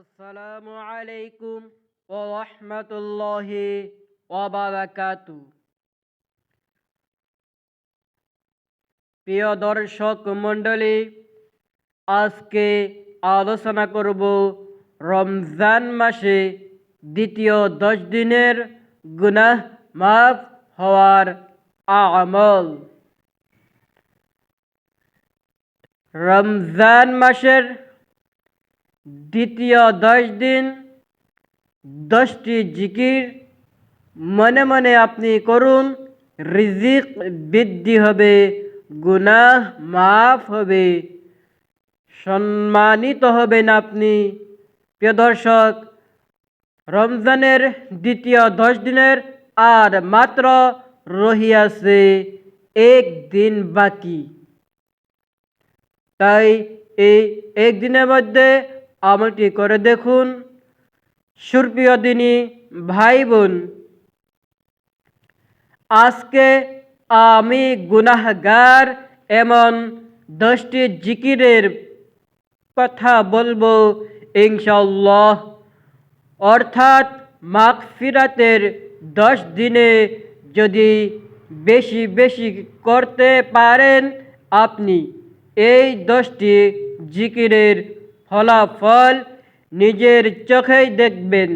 আসসালামু আলাইকুম ও রহমতুল্লাহি ওবারাকাতু প্রিয় দর্শক মণ্ডলী, আজকে আলোচনা করব রমজান মাসে দ্বিতীয় দশ দিনের গুনাহ মাফ হওয়ার আমল। রমজান মাসের দ্বিতীয় দশ দিন, দশটি জিকির, মনে মনে আপনি করুন, রিজিক বৃদ্ধি হবে, গুনাহ মাফ হবে, সম্মানিত হবেন আপনি। প্রিয় দর্শক, রমজানের দ্বিতীয় দশ দিনের আর মাত্র রহিয়াছে এক দিন বাকি। তাই এই একদিনের মধ্যে আমলটি করে দেখুন। সুরপ্রিয় দিনী ভাই বোন আজকে আমি গুনাহগার এমন দশটি জিকিরের কথা বলব ইনশাল্লাহ অর্থাৎ মাগফিরাতের দশ দিনে যদি বেশি বেশি করতে পারেন আপনি, এই দশটি জিকিরের ফলাফল নিজের চোখেই দেখবেন।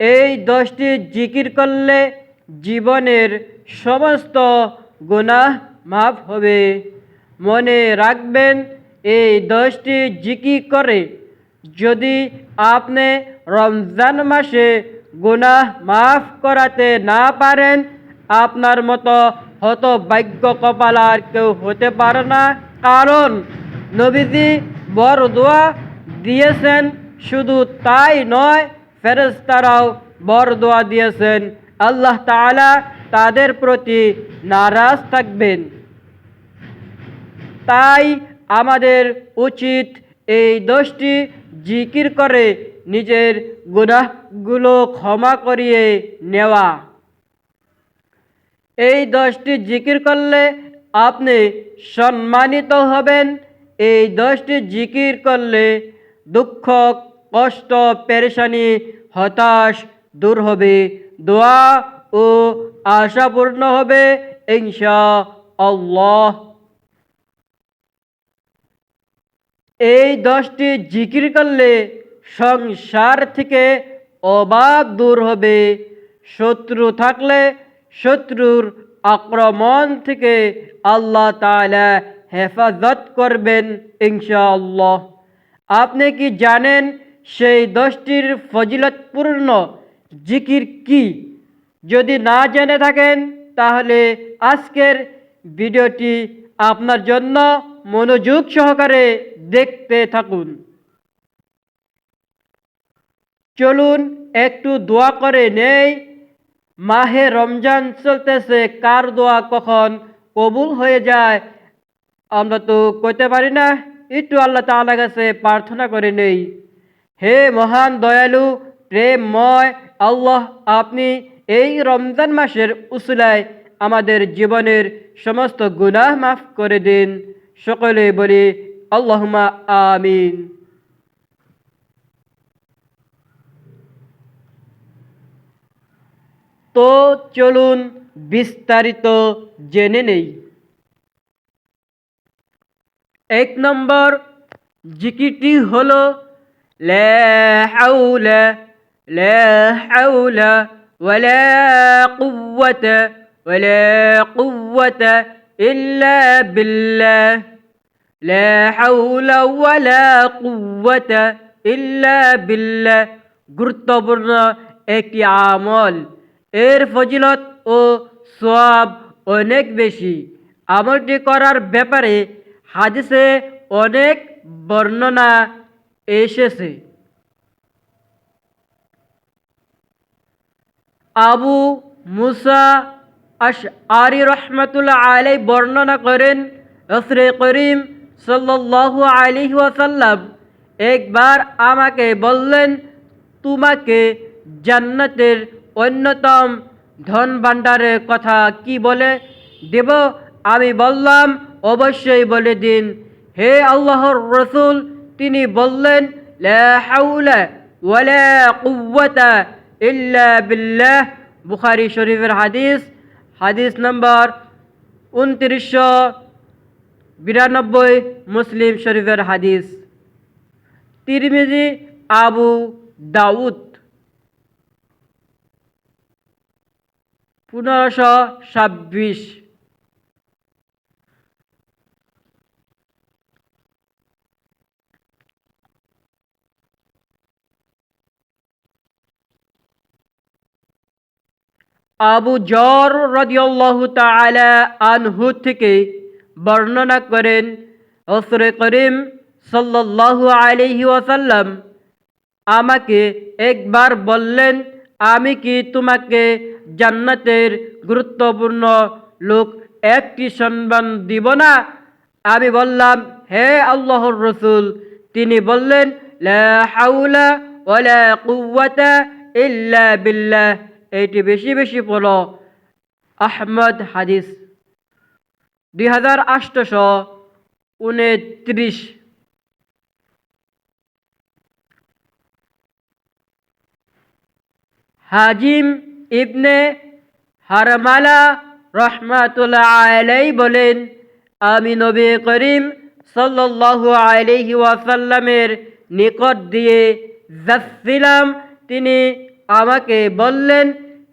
এই দশটি জিকির করলে জীবনের সমস্ত গুনাহ মাফ হবে। মনে রাখবেন, এই দশটি জিকির করে যদি আপনি রমজান মাসে গুনাহ মাফ করাতে না পারেন, আপনার মতো হতভাগ্য কপাল আর কেউ হতে পারে না। কারণ নবীজি বড় দোয়া দিয়েছেন, শুধু তাই নয় ফেরেস্তারাও বড় দোয়া দিয়েছেন। আল্লাহ তাআলা তাদের প্রতি নারাজ থাকবেন। তাই আমাদের উচিত এই দোষটি জিকির করে নিজের গুনাহগুলো ক্ষমা করিয়ে নেওয়া। এই দশটি জিকির করলে আপনি সম্মানিত হবেন। এই দশটি জিকির করলে দুঃখ, কষ্ট, পেরেশানি, হতাশ দূর হবে। দোয়া ও আশা পূর্ণ হবে ইনশা আল্লাহ এই দশটি জিকির করলে সংসার থেকে অভাব দূর হবে। শত্রু থাকলে শত্রুর আক্রমণ থেকে আল্লাহ তাআলা হেফাজত করবেন, ইনশাআল্লাহ। আপনি কি জানেন সেই দশটির ফজিলতপূর্ণ জিকির কি? যদি না জেনে থাকেন, তাহলে আজকের ভিডিওটি আপনার জন্য মনোযোগ সহকারে দেখতে থাকুন। চলুন একটু দোয়া করে নেই, মাহে রমজান চলতেছে, কার দোয়া কখন কবুল হয়ে যায় আমরা তো কইতে পারি না, একটু আল্লাহ তাআলা কাছে প্রার্থনা করে নেই। হে মহান দয়ালু, প্রেমময় আল্লাহ, আপনি এই রমজান মাসের উসুলায় আমাদের জীবনের সমস্ত গুনাহ মাফ করে দিন। সকলে বলি আল্লাহুমা আমিন। তো চলুন বিস্তারিত জেনে নেই। এক নম্বর জিকিরটি হলো, লা হাওলা লা হাওলা ওয়ালা কুওয়াতা ওয়ালা কুওয়াতা ইল্লা বিল্লাহ। লা হাওলা ওয়ালা কুওয়াতা ইল্লা বিল্লাহ। গুরুত্বপূর্ণ একটি আমল। এর ফজিলত ও সওয়াব অনেক বেশি। আমলটি করার ব্যাপারে হাদিসে অনেক বর্ণনা এসেছে। আবু মুসা আশ আরি রহমতুল্লাহ আলাই বর্ণনা করেন রসরে করিম সাল্লাল্লাহু আলাইহি ওয়াসাল্লাম একবার আমাকে বললেন, তোমাকে জান্নাতের অন্যতম ধন ভাণ্ডারের কথা কি বলে? দেব, আমি বললাম অবশ্যই বলে দিন, হে আল্লাহর রসুল, তিনি বললেন বিল্লাহ। বুখারী শরীফের হাদিস হাদিস নম্বর উনত্রিশশো বিরানব্বই মুসলিম শরীফের হাদিস। তিরমিজি, আবু দাউদ। পনেরোশো ছাব্বিশ। আবু জর রদিয়াল্লাহু তাআলা আনহু থেকে বর্ণনা করেন রসুল করিম সাল্লাল্লাহু আলাইহি ওয়াসাল্লাম আমাকে একবার বললেন, আমি কি তোমাকে জান্নাতের গুরুত্বপূর্ণ লোক একটি সম্মান দিব না? আমি বললাম, হে আল্লাহর রসুল, তিনি বললেন, লা হাউলা ওয়ালা কুওয়াতা ইল্লা বিল্লাহ। এইটি বেশি বেশি পড়ো। আহমদ হাদিস, দুই হাজার আটশো উনত্রিশ। হাজিম ইবনে হারমালা রহমাতুল্লাহ আলাই বলেন, আমি নবী করিম সাল্লাল্লাহু আলাইহি ওয়াসাল্লামের নিকট দিয়ে যাচ্ছিলাম। তিনি আমাকে বললেন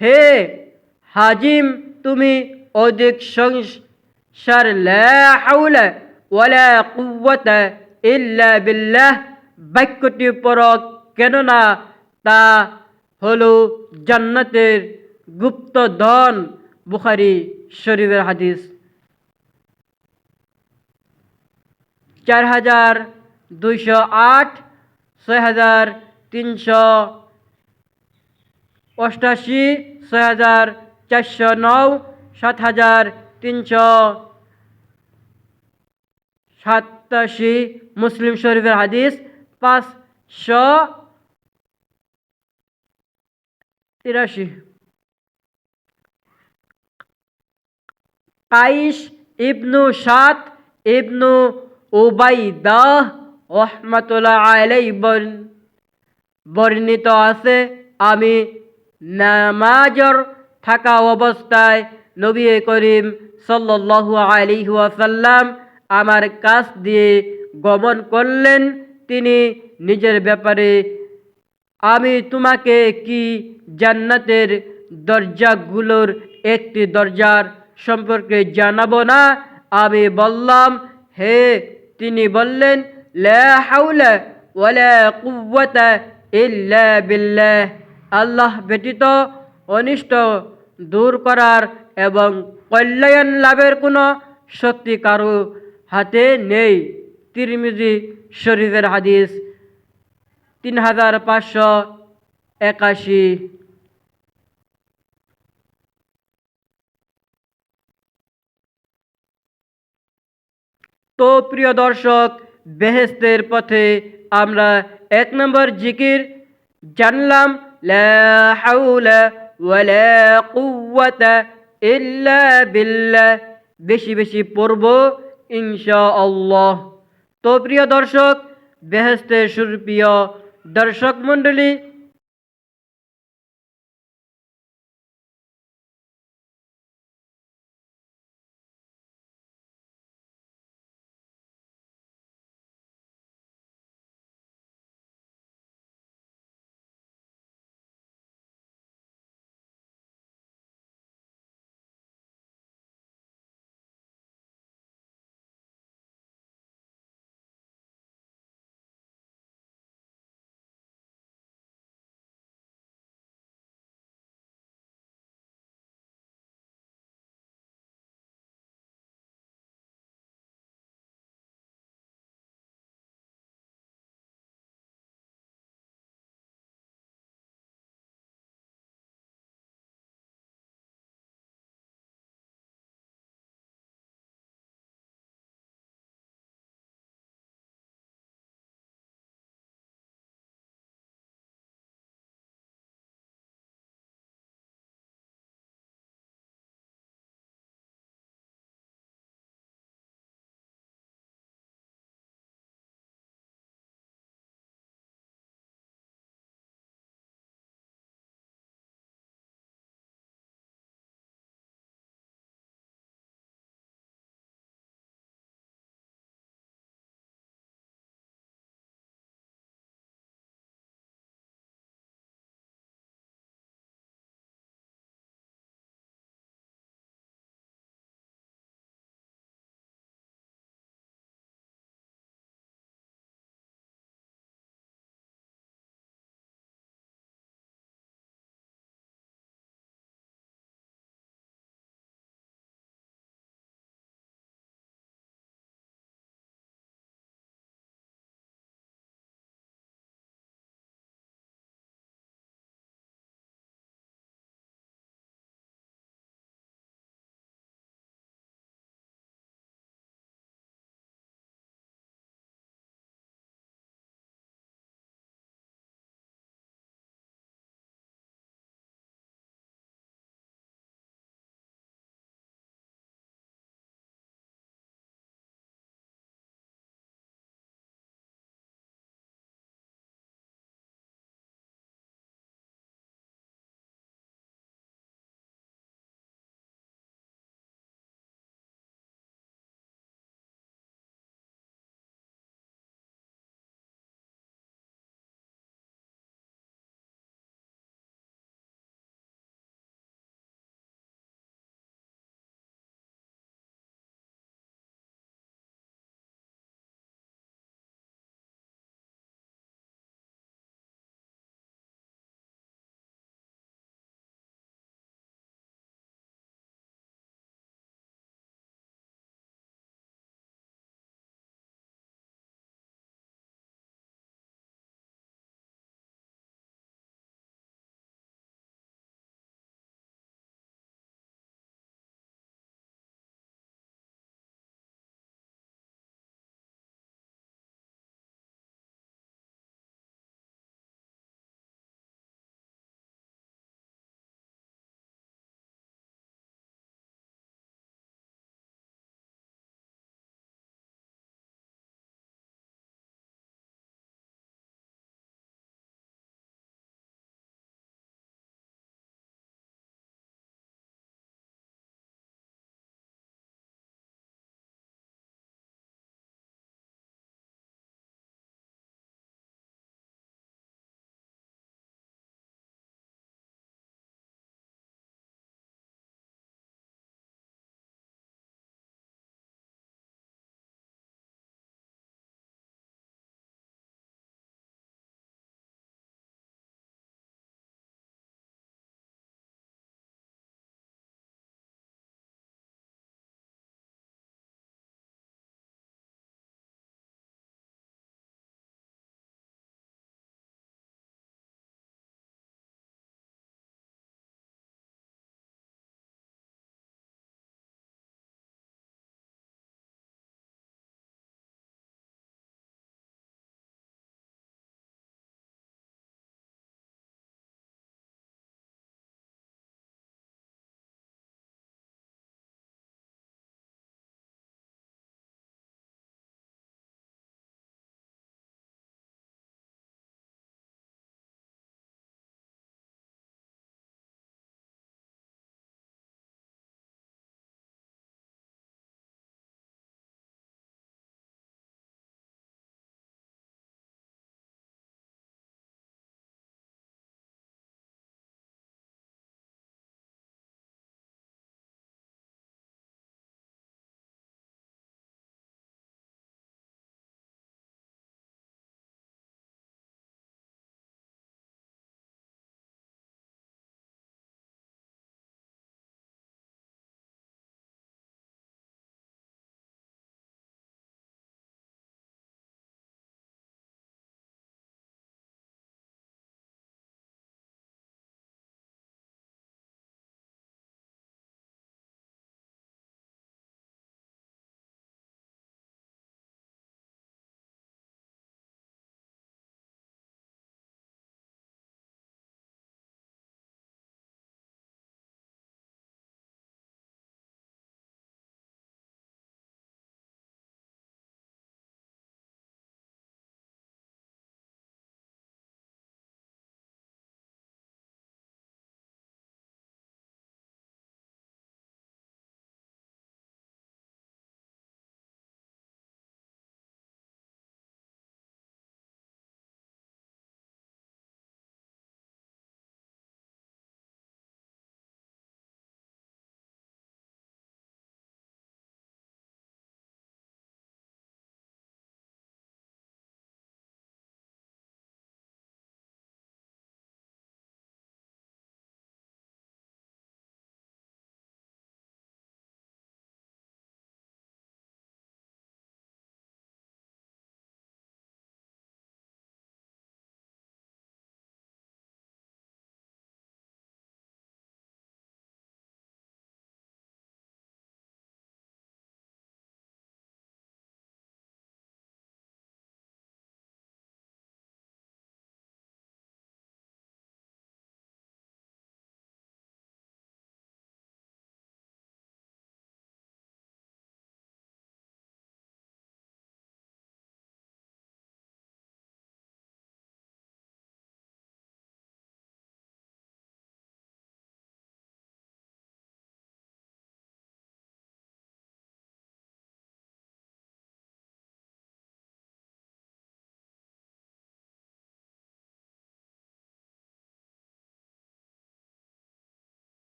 হে হাজিম, তুমি অধিক সংসার বিল্লাহ। বাক্যটি পর কেননা তা হলো জান্নাতের গুপ্ত ধন। বুখারি শরীফের হাদিস। চার হাজার দুইশো আট, ছয় হাজার তিনশো অষ্টাশি ছয় হাজার চারশো নও সাত হাজার তিনশো সাতাশি মুসলিম শরীফের হাদিস, পাঁচশো তিরাশি। কাইস ইবনু সাত ইবনু উবাইদাহ রহমাতুল্লাহ আলাই বর্ণিত আছে, আমি নামাজর থাকা অবস্থায় নবী করিম সাল্লাল্লাহু আলাইহি ওয়াসাল্লাম আমার কাছ দিয়ে গমন করলেন। তিনি নিজের ব্যাপারে, আমি তোমাকে কি জান্নাতের দরজাগুলোর একটি দরজার সম্পর্কে জানাব না? আমি বললাম, হে। তিনি বললেন, লা হাউলা ওয়ালা কুওয়াতা ইল্লা বিল্লাহ। আল্লাহ ব্যতীত অনিষ্ট দূর করার এবং কল্যাণ লাভের কোনো শক্তি কারও হাতে নেই। তিরমিজি শরীফের হাদিস তিন হাজার পাঁচশো একাশি। তো প্রিয় দর্শক বেহেস্তের পথে আমরা এক নম্বর জিকির জানলাম। লা حول ولا قوة إلا بالله। বেশি বেশি পড়ব ইনশাআল্লাহ। তো প্রিয় দর্শক বেহেস্তের সুরপ্রিয় দর্শক মণ্ডলী